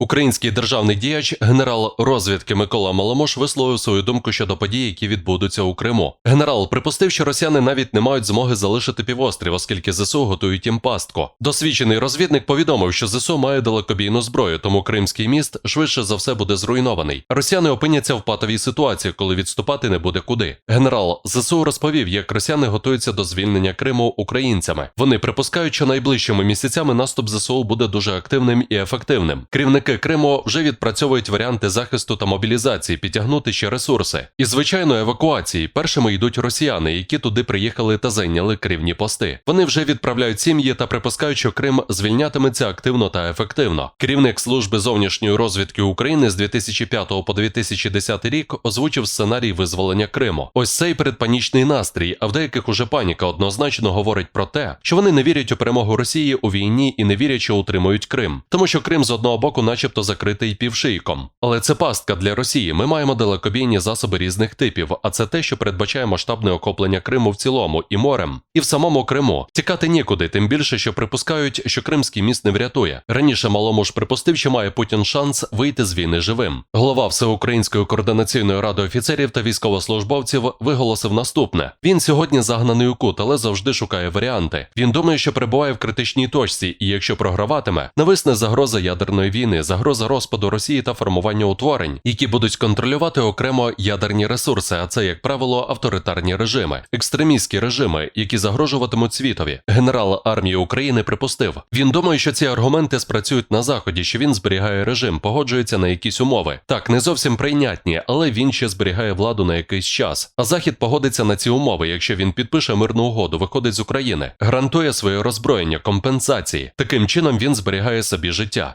Український державний діяч, генерал розвідки Микола Маломош висловив свою думку щодо подій, які відбудуться у Криму. Генерал припустив, що росіяни навіть не мають змоги залишити півострів, оскільки ЗСУ готують їм пастку. Досвідчений розвідник повідомив, що ЗСУ має далекобійну зброю, тому кримський міст швидше за все буде зруйнований. Росіяни опиняться в патовій ситуації, коли відступати не буде куди. Генерал ЗСУ розповів, як росіяни готуються до звільнення Криму українцями. Вони припускають, що найближчими місяцями наступ ЗСУ буде дуже активним і ефективним. Керівники Криму вже відпрацьовують варіанти захисту та мобілізації, підтягнути ще ресурси. І звичайно, евакуації першими йдуть росіяни, які туди приїхали та зайняли керівні пости. Вони вже відправляють сім'ї та припускають, що Крим звільнятиметься активно та ефективно. Керівник служби зовнішньої розвідки України з 2005 по 2010 рік озвучив сценарій визволення Криму. Ось цей передпанічний настрій, а в деяких уже паніка однозначно говорить про те, що вони не вірять у перемогу Росії у війні і не вірять, що утримують Крим, тому що Крим з одного боку, начебто, закритий півшийком. Але це пастка для Росії. Ми маємо далекобійні засоби різних типів, а це те, що передбачає масштабне охоплення Криму в цілому і морем, і в самому Криму. Тікати нікуди, тим більше, що припускають, що Кримський міст не врятує. Раніше малому ж припустив, що має Путін шанс вийти з війни живим. Голова Всеукраїнської координаційної ради офіцерів та військовослужбовців виголосив наступне: він сьогодні загнаний у кут, але завжди шукає варіанти. Він думає, що перебуває в критичній точці, і якщо програватиме, нависне загроза ядерної війни, загроза розпаду Росії та формування утворень, які будуть контролювати окремо ядерні ресурси, а це, як правило, авторитарні режими, екстремістські режими, які загрожуватимуть світові. Генерал армії України припустив. Він думає, що ці аргументи спрацюють на заході, що він зберігає режим, погоджується на якісь умови. Так, не зовсім прийнятні, але він ще зберігає владу на якийсь час. А захід погодиться на ці умови, якщо він підпише мирну угоду, виходить з України, гарантує своє роззброєння, компенсації. Таким чином він зберігає собі життя.